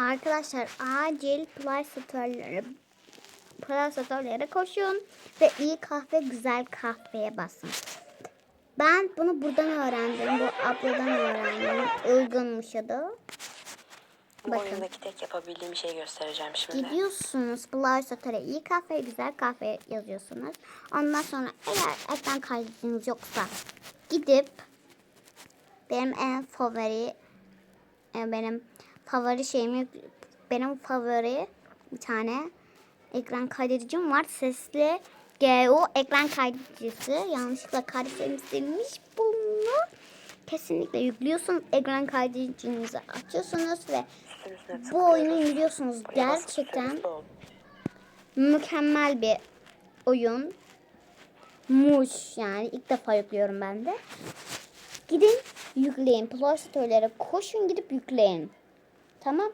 Arkadaşlar acil Play Store'lara Play Store'lara koşun ve iyi kahve güzel kahveye basın. Ben bunu buradan öğrendim. Bu abladan öğrendim. Uygunmuş adı. Bu Bakın. oyundaki tek yapabildiğim şeyi göstereceğim şimdi. Gidiyorsunuz Play Store'a iyi kahve güzel kahve yazıyorsunuz. Ondan sonra eğer ekran kaydınız yoksa gidip benim en favori e, benim favori şeyimi benim favori bir tane ekran kaydedicim var. Sesli GU ekran kaydedicisi. Yanlışlıkla kaydetmişmiş bunu. Kesinlikle yüklüyorsunuz. Ekran kaydedicinizi açıyorsunuz ve bu oyunu basıp Gerçekten mükemmel bir oyun. Muş yani ilk defa yüklüyorum ben de. Gidin yükleyin. Play Store'lara koşun gidip yükleyin. Tamam.